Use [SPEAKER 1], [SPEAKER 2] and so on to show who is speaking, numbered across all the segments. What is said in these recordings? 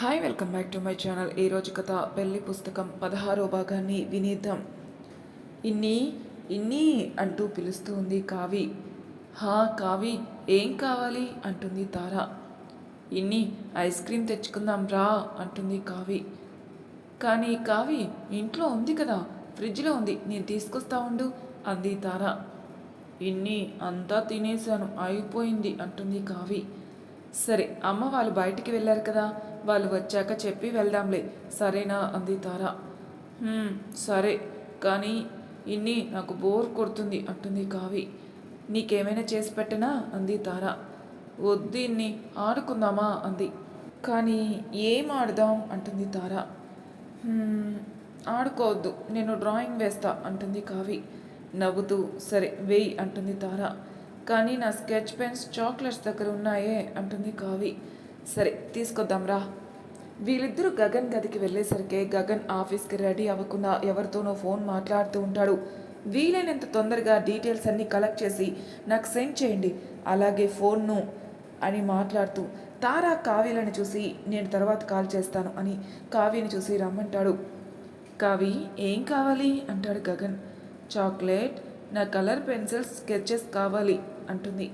[SPEAKER 1] Hi welcome back to my channel ఈ రోజు కథ పెళ్ళి పుస్తకం పదహారో భాగాన్ని వినేద్దాం. ఇన్ని ఇన్ని అంటూ పిలుస్తూ ఉంది కావి. హా కావి ఏం కావాలి? అంటుంది తార. ఇన్ని ఐస్ క్రీమ్ తెచ్చుకుందాం రా అంటుంది కావి. కానీ కావి ఇంట్లో ఉంది కదా ఫ్రిడ్జ్లో ఉంది నేను తీసుకొస్తా ఉండు అంది తార. ఇన్ని అంతా తినేశాను అయిపోయింది అంటుంది కావి. సరే అమ్మ వాళ్ళు బయటికి వెళ్ళారు కదా వాళ్ళు వచ్చాక చెప్పి వెళ్దాంలే. సరేనా? అంది తార. సరే. కానీ ఇన్ని నాకు బోర్ కొడుతుంది అంటుంది కావి నీకేమైనా చేసి పెట్టనా? అంది తార. వద్దు ఇన్ని ఆడుకుందామా? అంది. కానీ ఏం ఆడదాం? అంటుంది తార. ఆడుకోవద్దు నేను డ్రాయింగ్ వేస్తా అంటుంది కావి నవ్వుతూ సరే వేయి అంటుంది తార. కానీ నా స్కెచ్ పెన్స్ చాక్లెట్స్ దగ్గర ఉన్నాయే అంటుంది కావి సరే తీసుకొద్దాం రా. వీళ్ళిద్దరూ గగన్ గదికి వెళ్ళేసరికి గగన్ ఆఫీస్కి రెడీ అవ్వకుండా ఎవరితోనో ఫోన్ మాట్లాడుతూ ఉంటాడు. వీలైనంత తొందరగా డీటెయిల్స్ అన్నీ కలెక్ట్ చేసి నాకు సెండ్ చేయండి అలాగే ఫోన్ను అని మాట్లాడుతూ తారా కావ్యలను చూసి నేను తర్వాత కాల్ చేస్తాను అని కావ్యని చూసి రమ్మంటాడు. కావి ఏం కావాలి? అంటాడు గగన్. చాక్లెట్ నా కలర్ పెన్సిల్స్ స్కెచెస్ కావాలి అంటుంది.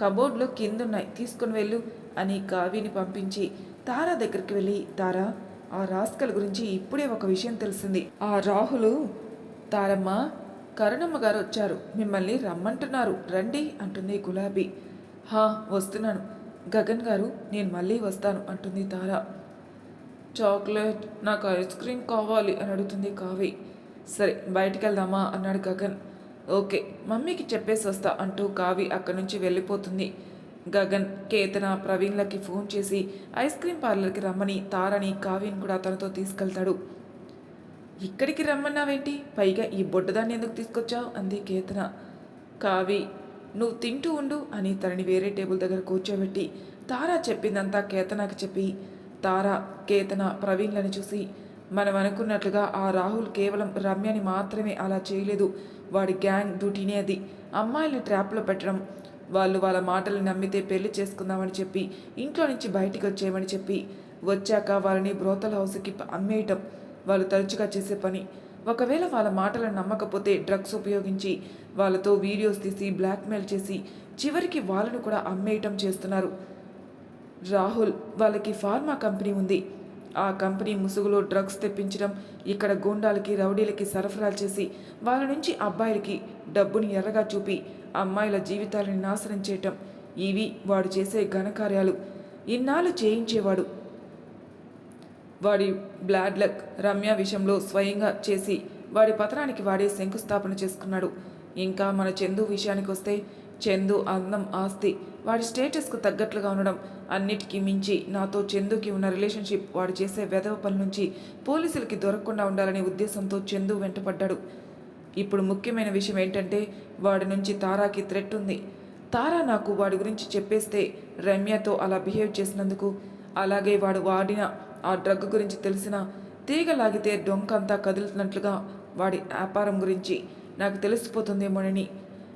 [SPEAKER 1] కబోర్డ్లో కిందున్నాయి. తీసుకుని వెళ్ళు అని కావ్యని పంపించి తారా దగ్గరికి వెళ్ళి తారా ఆ రాస్కల్ గురించి ఇప్పుడే ఒక విషయం తెలిసింది. ఆ రాహులు తారమ్మ కరుణమ్మ గారు వచ్చారు. మిమ్మల్ని రమ్మంటున్నారు. రండి అంటుంది గులాబీ. హా వస్తున్నాను. గగన్ గారు నేను మళ్ళీ వస్తాను అంటుంది తార. చాక్లెట్ నాకు ఐస్ క్రీమ్ కావాలి అని అడుగుతుంది కావి సరే బయటికి వెళ్దామా? అన్నాడు గగన్. ఓకే మమ్మీకి చెప్పేసి వస్తా అంటూ కావి అక్కడి నుంచి వెళ్ళిపోతుంది. గగన్ కేతన ప్రవీణ్లకి ఫోన్ చేసి ఐస్ క్రీమ్ పార్లర్కి రమ్మని తారని కావ్యని కూడా తనతో తీసుకెళ్తాడు. ఇక్కడికి రమ్మన్నావేంటి? పైగా ఈ బొడ్డదాన్ని ఎందుకు తీసుకొచ్చావు? అంది కేతన. కావి నువ్వు తింటూ ఉండు అని తనని వేరే టేబుల్ దగ్గర కూర్చోబెట్టి తారా చెప్పిందంతా కేతనకి చెప్పి తారా కేతన ప్రవీణ్లని చూసి మనం అనుకున్నట్లుగా ఆ రాహుల్ కేవలం రమ్యని మాత్రమే అలా చేయలేదు. వాడి గ్యాంగ్ డ్యూటీనే అది. అమ్మాయిల్ని ట్రాప్లో పెట్టడం వాళ్ళు వాళ్ళ మాటలు నమ్మితే పెళ్ళి చేసుకుందామని చెప్పి ఇంట్లో నుంచి బయటికి వచ్చేయమని చెప్పి వచ్చాక వాళ్ళని బ్రోతల్ హౌస్కి అమ్మేయటం వాళ్ళు తరచుగా చేసే పని. ఒకవేళ వాళ్ళ మాటలను నమ్మకపోతే డ్రగ్స్ ఉపయోగించి వాళ్ళతో వీడియోస్ తీసి బ్లాక్మెయిల్ చేసి చివరికి వాళ్ళను కూడా అమ్మేయటం చేస్తున్నారు. రాహుల్ వాళ్ళకి ఫార్మా కంపెనీ ఉంది. ఆ కంపెనీ ముసుగులో డ్రగ్స్ తెప్పించడం ఇక్కడ గూండాలకి రౌడీలకి సరఫరాలు చేసి వాళ్ళ నుంచి అబ్బాయిలకి డబ్బుని ఎర్రగా చూపి అమ్మాయిల జీవితాలని నాశనం చేయటం. ఇవి వాడు చేసే ఘనకార్యాలు. ఇన్నాళ్ళు చేయించేవాడు. వాడి బ్లాడ్ లక్ రమ్య విషయంలో స్వయంగా చేసి వాడి పతనానికి వాడే శంకుస్థాపన చేసుకున్నాడు. ఇంకా మన చందు విషయానికి వస్తే చందు అందం ఆస్తి వాడి స్టేటస్కు తగ్గట్లుగా ఉండడం అన్నిటికీ మించి నాతో చందుకి ఉన్న రిలేషన్షిప్ వాడు చేసే వెధవ పని నుంచి పోలీసులకి దొరకకుండా ఉండాలనే ఉద్దేశంతో చందు వెంటపడ్డాడు. ఇప్పుడు ముఖ్యమైన విషయం ఏంటంటే వాడి నుంచి తారాకి థ్రెట్ ఉంది. తారా నాకు వాడి గురించి చెప్పేస్తే రమ్యతో అలా బిహేవ్ చేసినందుకు అలాగే వాడు వాడిన ఆ డ్రగ్ గురించి తెలిసిన తీగ లాగితే డొంకంతా కదులుతున్నట్లుగా వాడి వ్యాపారం గురించి నాకు తెలిసిపోతుందేమోనని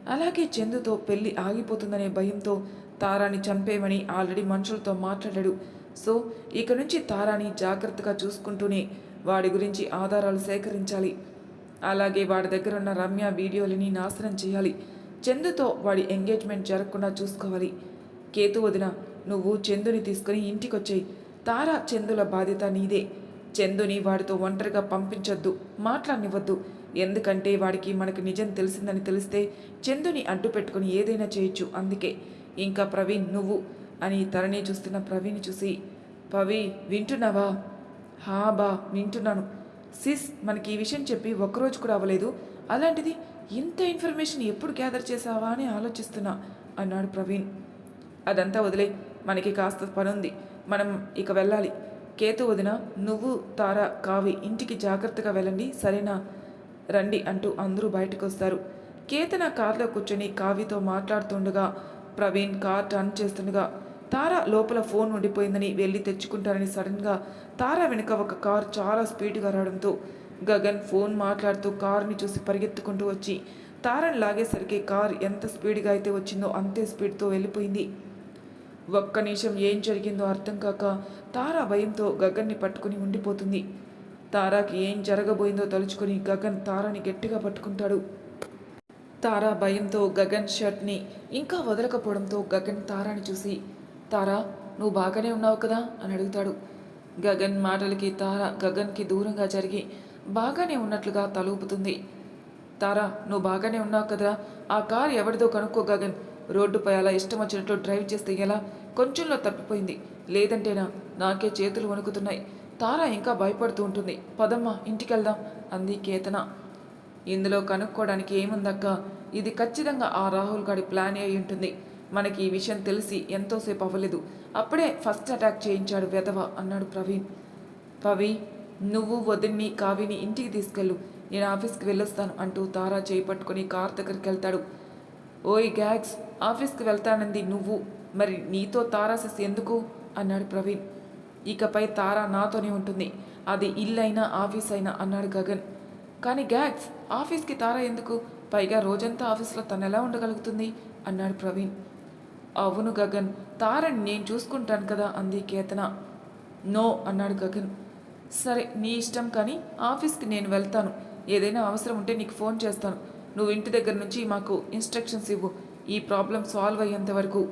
[SPEAKER 1] అలాగే చందుతో పెళ్ళి ఆగిపోతుందనే భయంతో తారాని చంపేమని ఆల్రెడీ మనుషులతో మాట్లాడాడు. సో ఇక నుంచి తారాని జాగ్రత్తగా చూసుకుంటూనే వాడి గురించి ఆధారాలు సేకరించాలి. అలాగే వాడి దగ్గర ఉన్న రమ్య వీడియోలని నాశనం చేయాలి. చందుతో వాడి ఎంగేజ్మెంట్ జరగకుండా చూసుకోవాలి. కేతు వదిన నువ్వు చందుని తీసుకుని ఇంటికొచ్చేయి. తారా చందుల బాధ్యత నీదే. చందుని వాడితో ఒంటరిగా పంపించొద్దు మాట్లాడనివ్వద్దు. ఎందుకంటే వాడికి మనకు నిజం తెలిసిందని తెలిస్తే చందుని అడ్డు పెట్టుకుని ఏదైనా చేయొచ్చు అందుకే. ఇంకా ప్రవీణ్ నువ్వు అని తరణి చూస్తున్న ప్రవీణ్ చూసి పవి వింటున్నావా? హా బా వింటున్నాను. సిస్ మనకి ఈ విషయం చెప్పి ఒక్కరోజు కూడా అవ్వలేదు. అలాంటిది ఇంత ఇన్ఫర్మేషన్ ఎప్పుడు గ్యాదర్ చేసావా అని ఆలోచిస్తున్నా అన్నాడు ప్రవీణ్. అదంతా వదిలే మనకి కాస్త పనుంది. మనం ఇక వెళ్ళాలి. కేతు వదిన నువ్వు తార కావి ఇంటికి జాగ్రత్తగా వెళ్ళండి. సరేనా? రండి అంటూ అందరూ బయటకు వస్తారు కేతన కార్లో కూర్చొని కావ్యతో మాట్లాడుతుండగా ప్రవీణ్ కార్ టర్న్ చేస్తుండగా తార లోపల ఫోన్ ఉండిపోయిందని వెళ్ళి తెచ్చుకుంటారని సడన్గా తార వెనుక ఒక కార్ చాలా స్పీడ్గా రావడంతో గగన్ ఫోన్ మాట్లాడుతూ కార్ని చూసి పరిగెత్తుకుంటూ వచ్చి తారని లాగేసరికి కార్ ఎంత స్పీడ్గా అయితే వచ్చిందో అంతే స్పీడ్తో వెళ్ళిపోయింది. ఒక్క నిమిషం ఏం జరిగిందో అర్థం కాక తార భయంతో గగన్ని పట్టుకుని ఉండిపోతుంది. తారాకి ఏం జరగబోయిందో తలుచుకుని గగన్ తారాని గట్టిగా పట్టుకుంటాడు. తారా భయంతో గగన్ షర్ట్ని ఇంకా వదలకపోవడంతో గగన్ తారాని చూసి తారా నువ్వు బాగానే ఉన్నావు కదా? అని అడుగుతాడు. గగన్ మాటలకి తారా గగన్కి దూరంగా జరిగి బాగానే ఉన్నట్లుగా తలూపుతుంది. తారా నువ్వు బాగానే ఉన్నావు కదరా? ఆ కారు ఎవరిదో కనుక్కో గగన్. రోడ్డుపై అలా ఇష్టం వచ్చినట్లు డ్రైవ్ చేస్తే ఎలా? కొంచెంలో తప్పిపోయింది. లేదంటేనా? నాకే చేతులు వణుకుతున్నాయి. తారా ఇంకా భయపడుతూ ఉంటుంది. పదమ్మా ఇంటికెళ్దాం అంది కేతన. ఇందులో కనుక్కోవడానికి ఏముందక్క? ఇది ఖచ్చితంగా ఆ రాహుల్ గాడి ప్లాన్ అయి ఉంటుంది. మనకి ఈ విషయం తెలిసి ఎంతోసేపు అవ్వలేదు. అప్పుడే ఫస్ట్ అటాక్ చేయించాడు వెధవ అన్నాడు ప్రవీణ్. పవి నువ్వు వదిన్ని కావిని ఇంటికి తీసుకెళ్ళు. నేను ఆఫీస్కి వెళ్ళొస్తాను అంటూ తారా చేయి పట్టుకొని కార్ దగ్గరికి వెళ్తాడు. ఓయ్ గ్యాగ్స్ ఆఫీస్కి వెళ్తానంది నువ్వు. మరి నీతో తారా ఎందుకు? అన్నాడు ప్రవీణ్. ఇకపై తారా నాతోనే ఉంటుంది. అది ఇల్లైనా ఆఫీస్ అయినా అన్నాడు గగన్. కానీ గ్యాగ్స్ ఆఫీస్కి తారా ఎందుకు? పైగా రోజంతా ఆఫీస్లో తను ఎలా ఉండగలుగుతుంది? అన్నాడు ప్రవీణ్. అవును గగన్ తారని నేను చూసుకుంటాను కదా అంది కేతన. నో అన్నాడు గగన్. సరే నీ ఇష్టం కానీ ఆఫీస్కి నేను వెళ్తాను. ఏదైనా అవసరం ఉంటే నీకు ఫోన్ చేస్తాను. నువ్వు ఇంటి దగ్గర నుంచి మాకు ఇన్స్ట్రక్షన్స్ ఇవ్వు. ఈ ప్రాబ్లం సాల్వ్ అయ్యేంత వరకు.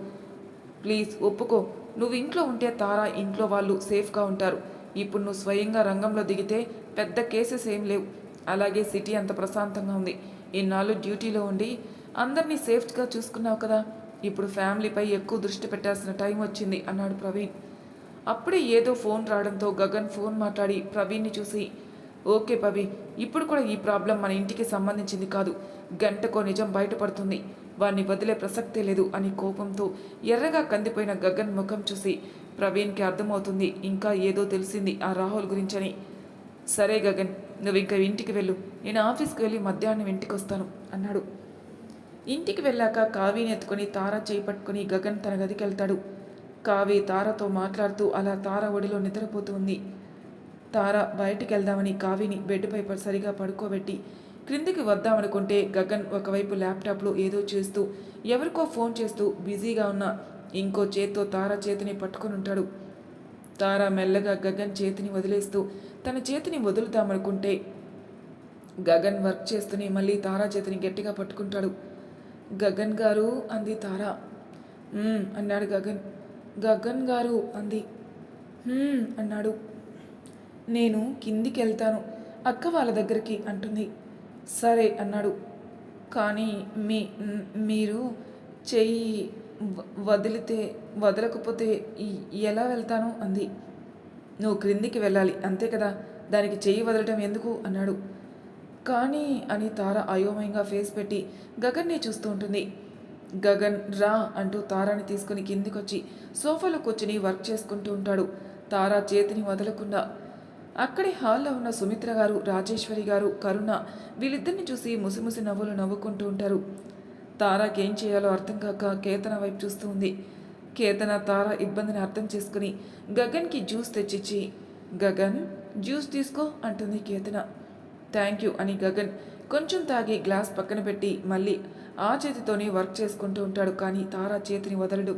[SPEAKER 1] ప్లీజ్ ఒప్పుకో. నువ్వు ఇంట్లో ఉంటే తారా ఇంట్లో వాళ్ళు సేఫ్గా ఉంటారు. ఇప్పుడు నువ్వు స్వయంగా రంగంలో దిగితే పెద్ద కేసెస్ ఏం లేవు. అలాగే సిటీ అంత ప్రశాంతంగా ఉంది. ఇన్నాళ్ళు డ్యూటీలో ఉండి అందరినీ సేఫ్గా చూసుకున్నావు కదా. ఇప్పుడు ఫ్యామిలీపై ఎక్కువ దృష్టి పెట్టాల్సిన టైం వచ్చింది అన్నాడు ప్రవీణ్. అప్పుడే ఏదో ఫోన్ రావడంతో గగన్ ఫోన్ మాట్లాడి ప్రవీణ్ని చూసి ఓకే పవి ఇప్పుడు కూడా ఈ ప్రాబ్లం మన ఇంటికి సంబంధించింది కాదు. గంటకో నిజం బయటపడుతుంది. వాణ్ణి వదిలే ప్రసక్తే లేదు అని కోపంతో ఎర్రగా కందిపోయిన గగన్ ముఖం చూసి ప్రవీణ్కి అర్థమవుతుంది ఇంకా ఏదో తెలిసింది ఆ రాహుల్ గురించని. సరే గగన్ నువ్వు ఇంకా ఇంటికి వెళ్ళు నేను ఆఫీస్కి వెళ్ళి మధ్యాహ్నం ఇంటికి వస్తాను అన్నాడు. ఇంటికి వెళ్ళాక కావిని ఎత్తుకొని తార చేయి గగన్ తన గదికి వెళ్తాడు కావి తారతో మాట్లాడుతూ అలా తార ఒడిలో నిద్రపోతూ ఉంది. తార బయటికి వెళ్దామని కావిని బెడ్పై సరిగా పడుకోబెట్టి క్రిందికి వద్దామనుకుంటే గగన్ ఒకవైపు ల్యాప్టాప్లో ఏదో చేస్తూ ఎవరికో ఫోన్ చేస్తూ బిజీగా ఉన్న ఇంకో చేత్తో తారా చేతిని పట్టుకొని ఉంటాడు. తారా మెల్లగా గగన్ చేతిని వదిలేస్తూ తన చేతిని వదులుతామనుకుంటే గగన్ వర్క్ చేస్తూనే మళ్ళీ తారా చేతిని గట్టిగా పట్టుకుంటాడు. గగన్ గారు? అంది తారా. అన్నాడు గగన్. గగన్ గారు అంది. అన్నాడు. నేను కిందికి వెళ్తాను అక్క వాళ్ళ దగ్గరికి అంటుంది. సరే అన్నాడు. కానీ మీ మీరు చెయ్యి వదిలితే వదలకపోతే ఈ- ఎలా వెళ్తాను? అంది. నువ్వు క్రిందికి వెళ్ళాలి అంతే కదా? దానికి చెయ్యి వదలటం ఎందుకు? అన్నాడు. కానీ అని తార అయోమయంగా ఫేస్ పెట్టి గగన్ని చూస్తూ ఉంటుంది. గగన్ రా అంటూ తారాని తీసుకుని కిందికొచ్చి సోఫాలో కూర్చుని వర్క్ చేసుకుంటూ ఉంటాడు. తారా చేతిని వదలకుండా అక్కడే హాల్లో ఉన్న సుమిత్ర గారు రాజేశ్వరి గారు కరుణ వీళ్ళిద్దరిని చూసి ముసిముసి నవ్వులు నవ్వుకుంటూ ఉంటారు. తారాకి ఏం చేయాలో అర్థం కాక కేతన వైపు చూస్తూ ఉంది. కేతన తార ఇబ్బందిని అర్థం చేసుకుని గగన్కి జ్యూస్ తెచ్చిచ్చి గగన్ జ్యూస్ తీసుకో అంటుంది కేతన. థ్యాంక్ యూ అని గగన్ కొంచెం తాగి గ్లాస్ పక్కన పెట్టి మళ్ళీ ఆ చేతితోనే వర్క్ చేసుకుంటూ ఉంటాడు కానీ తారా చేతిని వదలడు.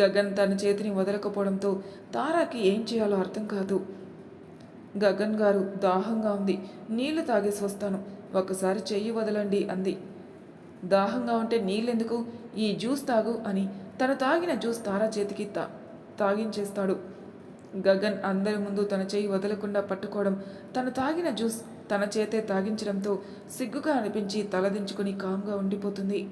[SPEAKER 1] గగన్ తన చేతిని వదలకపోవడంతో తారాకి ఏం చేయాలో అర్థం కాదు. గగన్ గారు దాహంగా ఉంది. నీళ్ళు తాగేసి వస్తాను. ఒకసారి చెయ్యి వదలండి అంది. దాహంగా ఉంటే నీళ్ళెందుకు? ఈ జ్యూస్ తాగు అని. తను తాగిన జ్యూస్ తారా చేతికి తా తాగించేస్తాడు. గగన్ అందరి ముందు తన చేయి వదలకుండా పట్టుకోవడం తను తాగిన జ్యూస్ తన చేతే తాగించడంతో సిగ్గుగా అనిపించి తలదించుకుని కామ్గా ఉండిపోతుంది.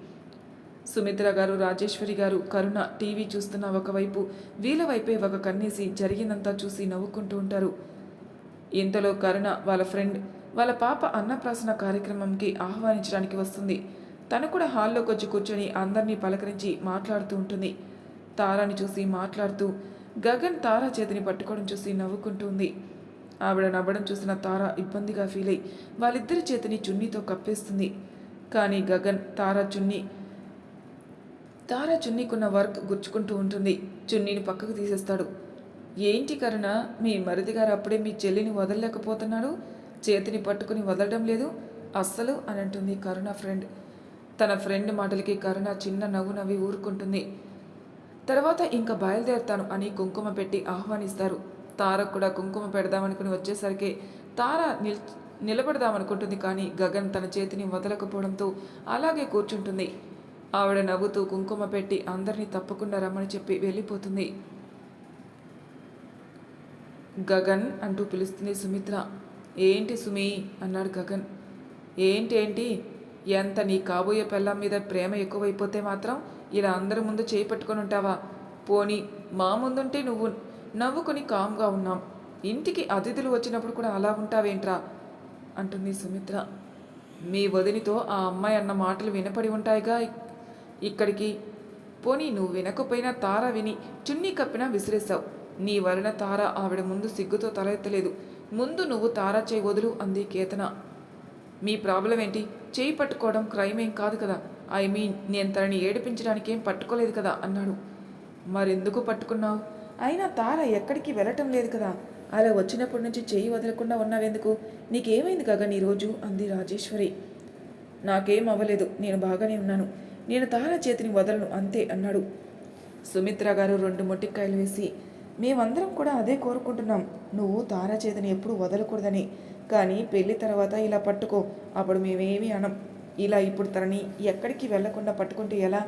[SPEAKER 1] సుమిత్ర గారు రాజేశ్వరి గారు కరుణ టీవీ చూస్తున్న ఒకవైపు వీళ్ళ వైపే ఒక కన్నేసి జరిగినంతా చూసి నవ్వుకుంటూ ఉంటారు. ఇంతలో కరుణ వాళ్ళ ఫ్రెండ్ వాళ్ళ పాప అన్నప్రాసన కార్యక్రమంకి ఆహ్వానించడానికి వస్తుంది. తను కూడా హాల్లోకి వచ్చి కూర్చొని అందరినీ పలకరించి మాట్లాడుతూ ఉంటుంది. తారాని చూసి మాట్లాడుతూ గగన్ తారా చేతిని పట్టుకోవడం చూసి నవ్వుకుంటుంది ఆవిడ నవ్వడం చూసిన తార ఇబ్బందిగా ఫీల్ అయి వాళ్ళిద్దరి చేతిని చున్నీతో కప్పేస్తుంది. కానీ గగన్ తారా చున్నీ తారా చున్నీకున్న వర్క్ గుచ్చుకుంటూ ఉంటుంది. చున్నీని పక్కకు తీసేస్తాడు. ఏంటి కరుణ? మీ మరిది గారు అప్పుడే మీ చెల్లిని వదలలేకపోతున్నాడు. చేతిని పట్టుకుని వదలడం లేదు. అస్సలు అని అంటుంది కరుణ ఫ్రెండ్. తన ఫ్రెండ్ మాటలకి కరుణ చిన్న నవ్వు నవ్వి ఊరుకుంటుంది. తర్వాత ఇంకా బయలుదేరుతాను అని కుంకుమ పెట్టి ఆహ్వానిస్తారు. తారకు కూడా కుంకుమ పెడదామనుకుని వచ్చేసరికి తార నిల్ నిలబడదామనుకుంటుంది కానీ గగన్ తన చేతిని వదలకపోవడంతో అలాగే కూర్చుంటుంది. ఆవిడ నవ్వుతూ కుంకుమ పెట్టి అందరినీ తప్పకుండా రమ్మని చెప్పి వెళ్ళిపోతుంది. గగన్ అంటూ పిలుస్తుంది సుమిత్ర ఏంటి సుమి? అన్నాడు గగన్. ఏంటి ఏంటి ఎంత నీ కాబోయే పెళ్ళం మీద ప్రేమ ఎక్కువైపోతే మాత్రం ఇలా అందరి ముందు చేయి పట్టుకొని ఉంటావా? పోనీ మా ముందుంటే నువ్వు నవ్వుకొని కామ్గా ఉన్నాం. ఇంటికి అతిథులు వచ్చినప్పుడు కూడా అలా ఉంటావేంట్రా? అంటుంది సుమిత్ర. మీ వదినితో ఆ అమ్మాయి అన్న మాటలు వినపడి ఉంటాయిగా ఇక్కడికి. పోనీ నువ్వు వినకపోయినా తార విని చున్నీ కప్పినా విసిరేశావు. నీ వలన తార ఆవిడ ముందు సిగ్గుతో తల ఎత్తలేదు. ముందు నువ్వు తార చేయి వదులు అంది కేతన. మీ ప్రాబ్లం ఏంటి? చేయి పట్టుకోవడం క్రైమ్ ఏం కాదు కదా. ఐ మీన్ నేను తనని ఏడిపించడానికి ఏం పట్టుకోలేదు కదా అన్నాడు. మరెందుకు పట్టుకున్నావు? అయినా తార ఎక్కడికి వెళ్ళటం లేదు కదా. అలా వచ్చినప్పటి నుంచి చేయి వదలకుండా ఉన్నావెందుకు? నీకేమైంది కదా నీ రోజు అంది రాజేశ్వరి. నాకేం అవ్వలేదు. నేను బాగానే ఉన్నాను. నేను తార చేతిని వదలను అంతే అన్నాడు. సుమిత్ర గారు రెండు మొట్టికాయలు వేసి మేమందరం కూడా అదే కోరుకుంటున్నాం. నువ్వు తారా చేతిని ఎప్పుడు వదలకూడదని. కానీ పెళ్ళి తర్వాత ఇలా పట్టుకో. అప్పుడు మేమేమీ అనం. ఇలా ఇప్పుడు తనని ఎక్కడికి వెళ్ళకుండా పట్టుకుంటే ఎలా?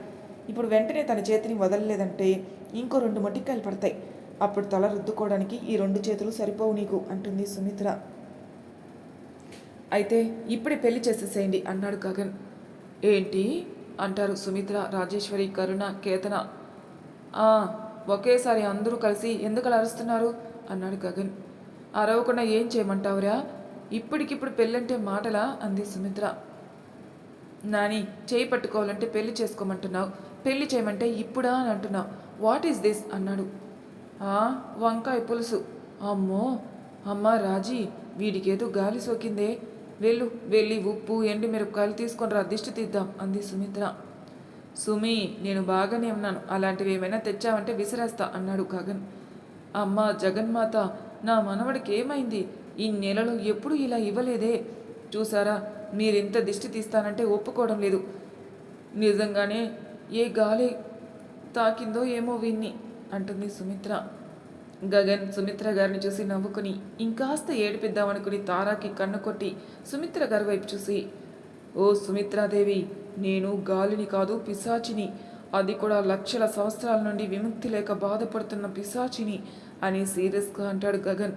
[SPEAKER 1] ఇప్పుడు వెంటనే తన చేతిని వదలలేదంటే ఇంకో రెండు మొట్టికాయలు పడతాయి. అప్పుడు తల రుద్దుకోవడానికి ఈ రెండు చేతులు సరిపోవు నీకు అంటుంది సుమిత్ర. అయితే ఇప్పుడే పెళ్ళి చేసేసేయండి అన్నాడు గగన్. ఏంటి? అంటారు సుమిత్ర రాజేశ్వరి కరుణ కేతన. ఒకేసారి అందరూ కలిసి ఎందుకు అరుస్తున్నారు? అన్నాడు గగన్. అరవకుండా ఏం చేయమంటావురా? ఇప్పటికిప్పుడు పెళ్ళంటే మాటలా? అంది సుమిత్ర. నాని చేయి పట్టుకోవాలంటే పెళ్ళి చేసుకోమంటున్నావు. పెళ్ళి చేయమంటే ఇప్పుడా అని అంటున్నావు. వాట్ ఈస్ దిస్ అన్నాడు. "ఆ, వంకాయ పులుసు. అమ్మో! అమ్మా రాజీ వీడికేదో గాలి సోకిందే. వెళ్ళు వెళ్ళి ఉప్పు ఎండు మిరపకాయలు తీసుకొని రా దిష్టి తీద్దాం అంది సుమిత్ర. సుమి నేను బాగానే ఉన్నాను. అలాంటివి ఏమైనా తెచ్చావంటే విసిరేస్తా అన్నాడు గగన్. అమ్మ జగన్మాత నా మనవడికి ఏమైంది? ఈ నెలలో ఎప్పుడు ఇలా ఇవ్వలేదే. చూసారా మీరింత దిష్టి తీస్తానంటే ఒప్పుకోవడం లేదు. నిజంగానే ఏ గాలి తాకిందో ఏమో విన్ని అంటుంది సుమిత్ర. గగన్ సుమిత్ర గారిని చూసి నవ్వుకుని ఇంకాస్త ఏడిపిద్దామనుకుని తారాకి కన్ను కొట్టి సుమిత్ర గారి వైపు చూసి ఓ సుమిత్రాదేవి నేను గాలిని కాదు పిశాచిని. అది కూడా లక్షల సంవత్సరాల నుండి విముక్తి లేక బాధపడుతున్న పిశాచిని అని సీరియస్గా అంటాడు గగన్.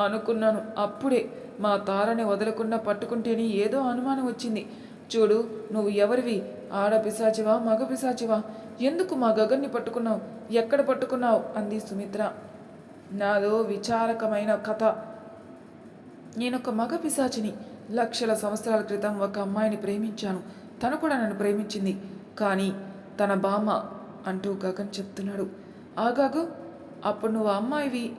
[SPEAKER 1] అనుకున్నాను. అప్పుడే మా తారని వదలకుండా పట్టుకుంటేనే ఏదో అనుమానం వచ్చింది. చూడు నువ్వు ఎవరివి? ఆడ పిశాచివా? మగ పిశాచివా? ఎందుకు మా గగన్ని పట్టుకున్నావు? ఎక్కడ పట్టుకున్నావు? అంది సుమిత్ర. నాదో విచారకమైన కథ. నేనొక మగ పిశాచిని. లక్షల సంవత్సరాల క్రితం ఒక అమ్మాయిని ప్రేమించాను. తను కూడా నన్ను ప్రేమించింది. కానీ తన బామ్మ అంటూ గగన్ చెప్తున్నాడు. ఆగాగు అప్పుడు నువ్వు ఆ అమ్మాయివి.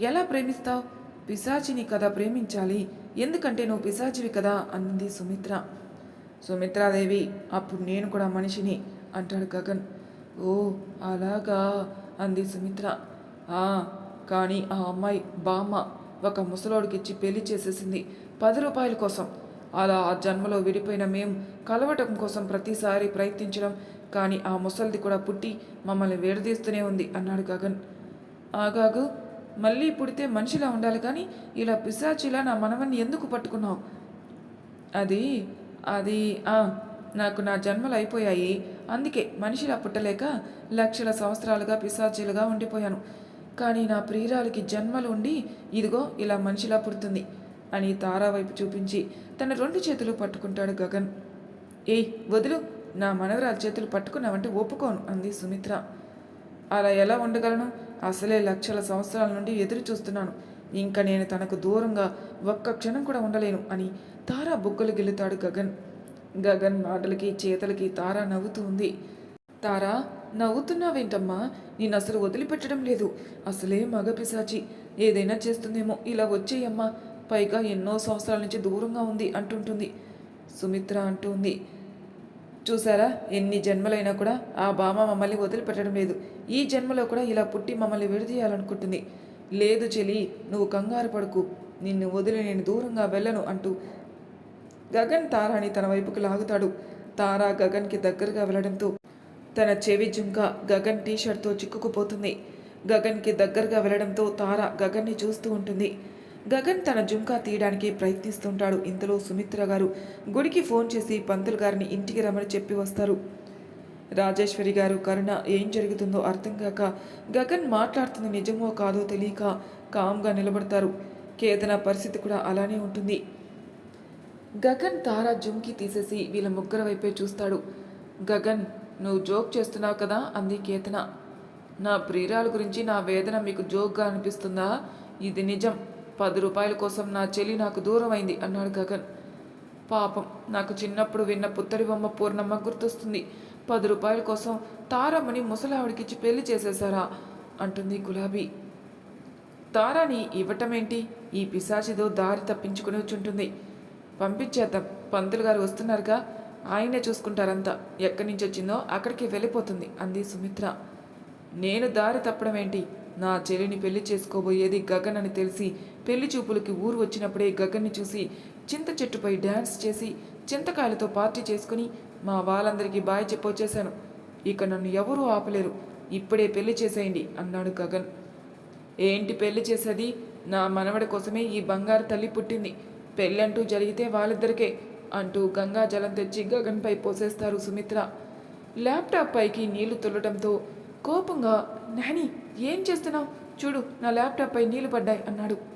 [SPEAKER 1] ఎలా ప్రేమిస్తావు? పిశాచిని కదా ప్రేమించాలి. ఎందుకంటే నువ్వు పిశాచివి కదా అంది సుమిత్ర. సుమిత్రాదేవి అప్పుడు నేను కూడా మనిషిని అంటాడు గగన్. ఓ అలాగా అంది సుమిత్ర. ఆ కానీ ఆ అమ్మాయి బామ్మ ఒక ముసలోడికిచ్చి పెళ్ళి చేసేసింది. పది రూపాయల కోసం. అలా ఆ జన్మలో విడిపోయిన మేము కలవటం కోసం ప్రతిసారి ప్రయత్నించడం కానీ ఆ ముసలిది కూడా పుట్టి మమ్మల్ని వేడదీస్తూనే ఉంది అన్నాడు గగన్. ఆగాగు మళ్ళీ పుడితే మనిషిలా ఉండాలి కానీ ఇలా పిశాచిలా నా మనవన్ని ఎందుకు పట్టుకున్నావు? అది అది ఆ, నాకు నా జన్మలు అయిపోయాయి. అందుకే మనిషిలా పుట్టలేక లక్షల సంవత్సరాలుగా పిశాచీలుగా ఉండిపోయాను. కానీ నా ప్రియురాలకి జన్మలు ఉండి ఇదిగో ఇలా మనిషిలా పుడుతుంది. అని తారా వైపు చూపించి తన రెండు చేతులు పట్టుకుంటాడు గగన్. ఏయ్ వదులు. నా మనవరాలు చేతులు పట్టుకున్నావంటే ఒప్పుకోను అంది సుమిత్ర. అలా ఎలా ఉండగలను? అసలే లక్షల సంవత్సరాల నుండి ఎదురు చూస్తున్నాను. ఇంకా నేను తనకు దూరంగా ఒక్క క్షణం కూడా ఉండలేను అని తారా బుగ్గలు గెలుతాడు గగన్. గగన్ మాటలకి చేతలకి తారా నవ్వుతూ ఉంది. తారా నవ్వుతున్నావేంటమ్మా? నేను అసలు వదిలిపెట్టడం లేదు. అసలే మగ పిశాచి ఏదైనా చేస్తుందేమో ఇలా వచ్చేయమ్మా. పైగా ఎన్నో సంవత్సరాల నుంచి దూరంగా ఉంది అంటుంటుంది. సుమిత్ర అంటుంది. చూసారా? ఎన్ని జన్మలైనా కూడా ఆ బామ మమ్మల్ని వదిలిపెట్టడం లేదు. ఈ జన్మలో కూడా ఇలా పుట్టి మమ్మల్ని విడదీయాలనుకుంటుంది లేదు చెలి నువ్వు కంగారు పడుకు. నిన్ను వదిలి నేను దూరంగా వెళ్ళను అంటూ గగన్ తారాని తన వైపుకు లాగుతాడు. తారా గగన్కి దగ్గరగా వెళ్ళడంతో తన చెవి జుంక గగన్ టీషర్ట్తో చిక్కుకుపోతుంది. గగన్కి దగ్గరగా వెళ్ళడంతో తారా గగన్ని చూస్తూ ఉంటుంది. గగన్ తన జుంకా తీయడానికి ప్రయత్నిస్తుంటాడు. ఇంతలో సుమిత్ర గారు గుడికి ఫోన్ చేసి పంతులు గారిని ఇంటికి రమ్మని చెప్పి వస్తారు. రాజేశ్వరి గారు కరుణ ఏం జరుగుతుందో అర్థం కాక గగన్ మాట్లాడుతుంది నిజమో కాదో తెలియక కామ్గా నిలబడతారు. కేతన పరిస్థితి కూడా అలానే ఉంటుంది. గగన్ తార జుంకి తీసేసి వీళ్ళ ముగ్గురు వైపే చూస్తాడు. గగన్ నువ్వు జోక్ చేస్తున్నావు కదా అంది కేతన నా ప్రియురాల గురించి నా వేదన మీకు జోక్గా అనిపిస్తుందా? ఇది నిజం. పది రూపాయల కోసం నా చెల్లి నాకు దూరం అయింది అన్నాడు గగన్. పాపం నాకు చిన్నప్పుడు విన్న పుత్తడి బొమ్మ పూర్ణమ్మ గుర్తొస్తుంది. పది రూపాయల కోసం తారమ్మని ముసలావిడికిచ్చి పెళ్ళి చేసేశారా? అంటుంది గులాబీ. తారాని ఇవ్వటమేంటి? ఈ పిశాచిదో దారి తప్పించుకుని వచ్చుంటుంది. పంపించేద్దాం పంతులు గారు వస్తున్నారుగా. ఆయనే చూసుకుంటారంతా. ఎక్కడి నుంచి వచ్చిందో అక్కడికి వెళ్ళిపోతుంది అంది సుమిత్ర. నేను దారి తప్పడం ఏంటి నా చెల్లిని పెళ్ళి చేసుకోబోయేది గగన్ అని తెలిసి పెళ్ళి చూపులకి ఊరు వచ్చినప్పుడే గగన్ని చూసి చింత చెట్టుపై డ్యాన్స్ చేసి చింతకాయలతో పార్టీ చేసుకుని మా వాళ్ళందరికీ బాయ్ చెప్పొచ్చేశాను. ఇక నన్ను ఎవరూ ఆపలేరు. ఇప్పుడే పెళ్ళి చేసేయండి అన్నాడు గగన్. ఏంటి పెళ్ళి చేసేది? నా మనవడి కోసమే ఈ బంగారు తల్లి పుట్టింది. పెళ్ళంటూ జరిగితే వాళ్ళిద్దరికే అంటూ గంగా జలం తెచ్చి గగన్పై పోసేస్తారు సుమిత్ర. ల్యాప్టాప్ పైకి నీళ్ళు తుల్లడంతో కోపంగా నాని ఏం చేస్తున్నావు? చూడు నా ల్యాప్టాప్ పై నీళ్ళు పడ్డాయి అన్నాడు.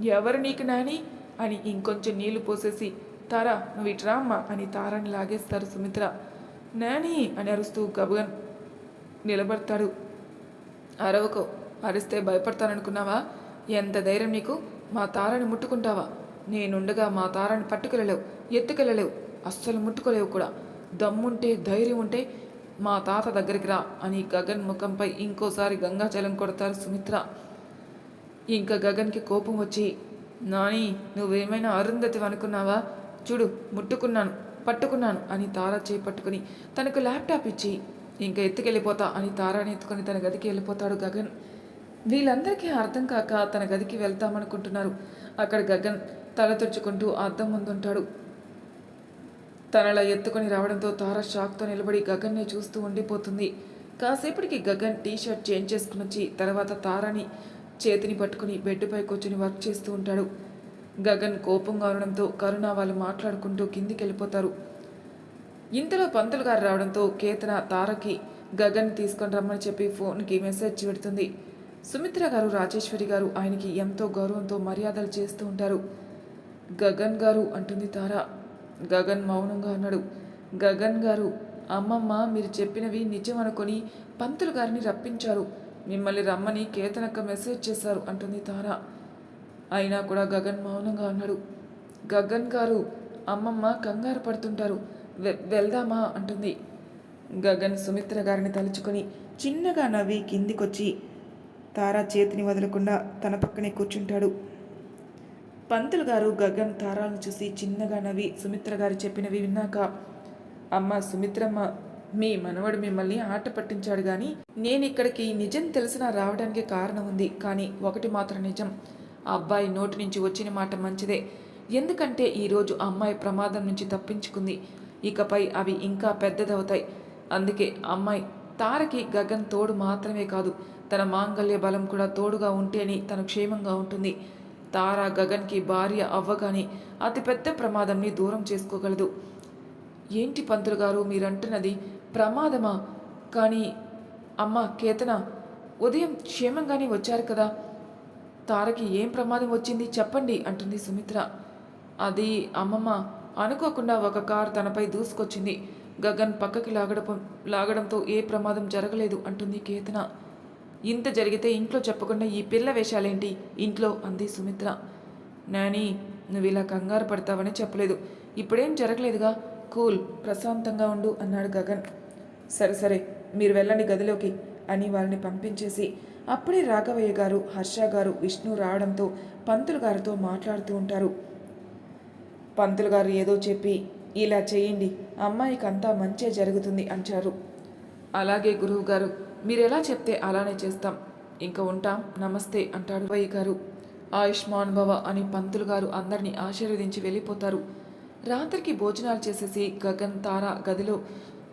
[SPEAKER 1] ఎవరు నీకు నాని? అని ఇంకొంచెం నీళ్ళు పోసేసి తారా నువ్వు ఇటు అని తారాని లాగేస్తారు సుమిత్ర. నాని అని అరుస్తూ గబగన్ నిలబడతాడు. అరవకో అరిస్తే భయపడతాననుకున్నావా? ఎంత ధైర్యం నీకు? మా తారని ముట్టుకుంటావా? నేనుండగా మా తారని పట్టుకెళ్ళలేవు ఎత్తుకెళ్ళలేవు అస్సలు ముట్టుకోలేవు కూడా. దమ్ముంటే ధైర్యం ఉంటే మా తాత దగ్గరికి రా అని గగన్ ముఖంపై ఇంకోసారి గంగాజలం కొడతారు సుమిత్ర. ఇంకా గగన్కి కోపం వచ్చి నాని నువ్వేమైనా అరుంధతి అనుకున్నావా చూడు ముట్టుకున్నాను పట్టుకున్నాను అని తార చేయి తనకు ల్యాప్టాప్ ఇచ్చి ఇంకా ఎత్తుకెళ్ళిపోతా అని తారాని ఎత్తుకొని తన గదికి వెళ్ళిపోతాడు గగన్. వీళ్ళందరికీ అర్థం కాక తన గదికి వెళ్తామనుకుంటున్నారు. అక్కడ గగన్ తల తుడుచుకుంటూ అద్దం ముందుంటాడు. తనలా ఎత్తుకొని రావడంతో తార షాక్తో నిలబడి గగన్ని చూస్తూ ఉండిపోతుంది. కాసేపటికి గగన్ టీ షర్ట్ చేంజ్ చేసుకుని వచ్చి తర్వాత తారని చేతిని పట్టుకుని బెడ్పై కూర్చుని వర్క్ చేస్తూ ఉంటాడు. గగన్ కోపంగా ఉండడంతో కరుణ వాళ్ళు మాట్లాడుకుంటూ కిందికి వెళ్ళిపోతారు ఇంతలో పంతులు గారు రావడంతో కేతన తారకి గగన్ తీసుకొని రమ్మని చెప్పి ఫోన్కి మెసేజ్ పెడుతుంది. సుమిత్ర గారు రాజేశ్వరి గారు ఆయనకి ఎంతో గౌరవంతో మర్యాదలు చేస్తూ ఉంటారు. గగన్ గారు అంటుంది తార. గగన్ మౌనంగా అన్నాడు గగన్ గారు అమ్మమ్మ మీరు చెప్పినవి నిజం అనుకొని పంతులు గారిని రప్పించారు. మిమ్మల్ని రమ్మని కేతనక్క మెసేజ్ చేశారు అంటుంది తార. అయినా కూడా గగన్ మౌనంగా అన్నాడు గగన్ గారు అమ్మమ్మ కంగారు పడుతుంటారు. వె- వెళ్దామా? అంటుంది. గగన్ సుమిత్ర గారిని తలుచుకొని చిన్నగా నవ్వి కిందికొచ్చి తారా చేతిని వదలకుండా తన పక్కనే కూర్చుంటాడు. పంతులు గారు గగన్ తారాలను చూసి చిన్నగా నవ్వి సుమిత్ర గారు చెప్పినవి విన్నాక అమ్మ సుమిత్రమ్మ మీ మనవడు మిమ్మల్ని ఆట పట్టించాడు కానీ నేను ఇక్కడికి నిజం తెలిసిన రావడానికి కారణం ఉంది. కానీ ఒకటి మాత్రం నిజం. ఆ అబ్బాయి నోటి నుంచి వచ్చిన మాట మంచిదే. ఎందుకంటే ఈరోజు అమ్మాయి ప్రమాదం నుంచి తప్పించుకుంది. ఇకపై అవి ఇంకా పెద్దదవుతాయి. అందుకే అమ్మాయి తారకి గగన్ తోడు మాత్రమే కాదు తన మాంగల్య బలం కూడా తోడుగా ఉంటేనే తను క్షేమంగా ఉంటుంది. తార గగన్కి భార్య అవ్వగానే అతిపెద్ద ప్రమాదంని దూరం చేసుకోగలదు. ఏంటి పంతులు గారు మీరంటున్నది? ప్రమాదమా? కానీ అమ్మ కేతన ఉదయం క్షేమంగానే వచ్చారు కదా. తారకి ఏం ప్రమాదం వచ్చింది చెప్పండి అంటుంది సుమిత్ర. అది అమ్మమ్మ అనుకోకుండా ఒక కారు తనపై దూసుకొచ్చింది. గగన్ పక్కకి లాగడం లాగడంతో ఏ ప్రమాదం జరగలేదు అంటుంది కేతన. ఇంత జరిగితే ఇంట్లో చెప్పకుండా ఈ పిల్ల వేషాలేంటి? ఇంట్లో అంది సుమిత్ర. నాని నువ్వు ఇలా కంగారు పడతావని చెప్పలేదు. ఇప్పుడేం జరగలేదుగా? కూల్ ప్రశాంతంగా ఉండు అన్నాడు గగన్. సరే సరే మీరు వెళ్ళండి గదిలోకి అని వారిని పంపించేసి అప్పుడే రాఘవయ్య గారు హర్ష గారు విష్ణు రావడంతో పంతులు గారితో మాట్లాడుతూ ఉంటారు. పంతులు గారు ఏదో చెప్పి ఇలా చేయండి అమ్మాయికి అంతా మంచే జరుగుతుంది అంటారు అలాగే గురువు గారు మీరు ఎలా చెప్తే అలానే చేస్తాం. ఇంకా ఉంటాం నమస్తే అంటాడు వయ్య గారు. ఆయుష్మాన్ భవ అని పంతులు గారు అందరినీ ఆశీర్వదించి వెళ్ళిపోతారు. రాత్రికి భోజనాలు చేసేసి గగన్ తార గదిలో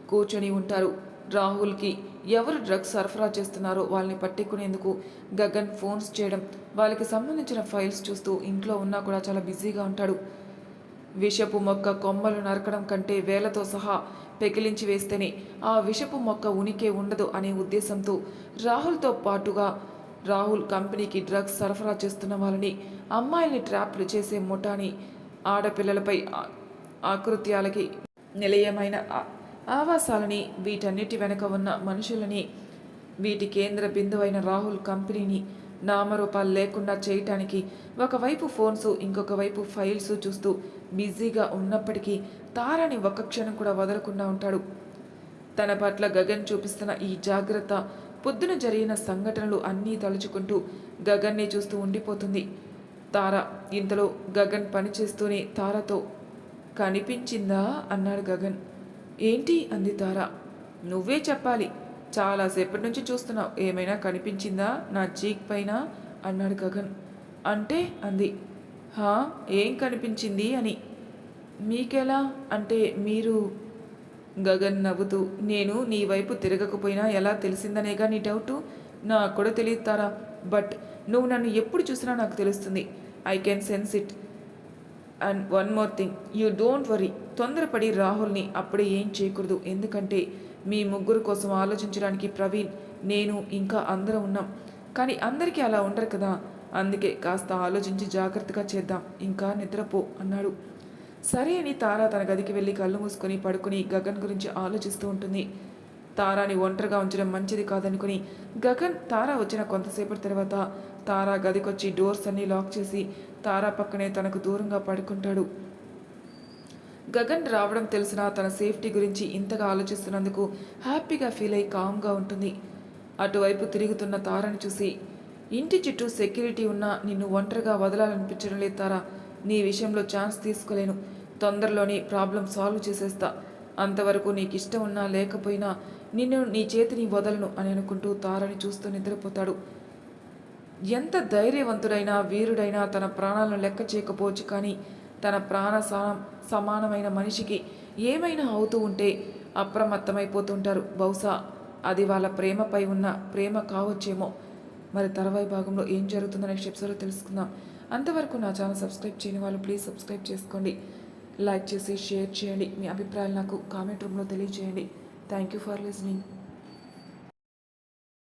[SPEAKER 1] కూర్చొని ఉంటారు. రాహుల్కి ఎవరు డ్రగ్స్ సరఫరా చేస్తున్నారో వాళ్ళని పట్టుకునేందుకు గగన్ ఫోన్స్ చేయడం వాళ్ళకి సంబంధించిన ఫైల్స్ చూస్తూ ఇంట్లో ఉన్నా కూడా చాలా బిజీగా ఉంటాడు. విషపు మొక్క కొమ్మలు నరకడం కంటే వేలతో సహా పెకిలించి వేస్తేనే ఆ విషపు మొక్క ఉనికి ఉండదు అనే ఉద్దేశంతో రాహుల్తో పాటుగా రాహుల్ కంపెనీకి డ్రగ్స్ సరఫరా చేస్తున్న వాళ్ళని అమ్మాయిల్ని ట్రాప్లు చేసే ముఠాని ఆడపిల్లలపై ఆకృత్యాలకి నిలయమైన ఆవాసాలని వీటన్నిటి వెనుక ఉన్న మనుషులని వీటి కేంద్ర బిందువైన రాహుల్ కంపెనీని నామరూపాలు లేకుండా చేయటానికి ఒకవైపు ఫోన్స్ ఇంకొక వైపు ఫైల్స్ చూస్తూ బిజీగా ఉన్నప్పటికీ తారని ఒక్క క్షణం కూడా వదలకుండా ఉంటాడు. తన పట్ల గగన్ చూపిస్తున్న ఈ జాగ్రత్త పొద్దున జరిగిన సంఘటనలు అన్నీ తలుచుకుంటూ గగన్ని చూస్తూ ఉండిపోతుంది. తార ఇంతలో గగన్ పనిచేస్తూనే తారతో కనిపించిందా? అన్నాడు గగన్. ఏంటి? అంది తార. నువ్వే చెప్పాలి. చాలాసేపటి నుంచి చూస్తున్నావు. ఏమైనా కనిపించిందా నా చీక్ పైన? అన్నాడు గగన్. అంటే? అంది. హా? ఏం కనిపించింది అని. మీకెలా? అంటే మీరు? గగన్ నవ్వుతూ నేను నీ వైపు తిరగకపోయినా ఎలా తెలిసిందనేగా నీ డౌటు? నాకు కూడా తెలియతారా బట్ నువ్వు నన్ను ఎప్పుడు చూసినా నాకు తెలుస్తుంది. I can sense it. And one more thing you don't worry తొందరపడి రాహుల్ని అప్పుడే ఏం చేయకూడదు. ఎందుకంటే మీ ముగ్గురు కోసం ఆలోచించడానికి ప్రవీణ్ నేను ఇంకా అందరం ఉన్నాం. కానీ అందరికీ అలా ఉండరు కదా. అందుకే కాస్త ఆలోచించి జాగ్రత్తగా చేద్దాం. ఇంకా నిద్రపో అన్నాడు. సరే అని తారా తన గదికి వెళ్ళి కళ్ళు మూసుకొని పడుకుని గగన్ గురించి ఆలోచిస్తూ ఉంటుంది. తారాని ఒంటరిగా ఉంచడం మంచిది కాదనుకుని గగన్ తారా వచ్చిన కొంతసేపటి తర్వాత తారా గదికొచ్చి డోర్స్ అన్నీ లాక్ చేసి తారా పక్కనే తనకు దూరంగా పడుకుంటాడు. గగన్ రావడం తెలిసిన తన సేఫ్టీ గురించి ఇంతగా ఆలోచిస్తున్నందుకు హ్యాపీగా ఫీల్ అయి కామ్గా ఉంటుంది. అటువైపు తిరుగుతున్న తారని చూసి ఇంటి చుట్టూ సెక్యూరిటీ ఉన్నా నిన్ను ఒంటరిగా వదలాలనిపించడం లేదు తారా. నీ విషయంలో ఛాన్స్ తీసుకోలేను. తొందరలోనే ప్రాబ్లం సాల్వ్ చేసేస్తా. అంతవరకు నీకు ఇష్టం ఉన్నా లేకపోయినా నిన్ను నీ చేతిని వదలను అని అనుకుంటూ తారని చూస్తూ నిద్రపోతాడు. ఎంత ధైర్యవంతుడైనా వీరుడైనా తన ప్రాణాలను లెక్క చేయకపోవచ్చు కానీ తన ప్రాణ సా- సమానమైన మనిషికి ఏమైనా అవుతూ ఉంటే అప్రమత్తమైపోతుంటారు. బహుశా అది వాళ్ళ ప్రేమపై ఉన్న ప్రేమ కావచ్చేమో. మరి తర్వాయి భాగంలో ఏం జరుగుతుందో నెక్స్ట్ ఎపిసోడ్లో తెలుసుకుందాం. అంతవరకు నా ఛానల్ సబ్స్క్రైబ్ చేయని వాళ్ళు ప్లీజ్ సబ్స్క్రైబ్ చేసుకోండి. లైక్ చేసి షేర్ చేయండి. మీ అభిప్రాయాలు నాకు కామెంట్ రూమ్లో తెలియజేయండి. Thank you for listening.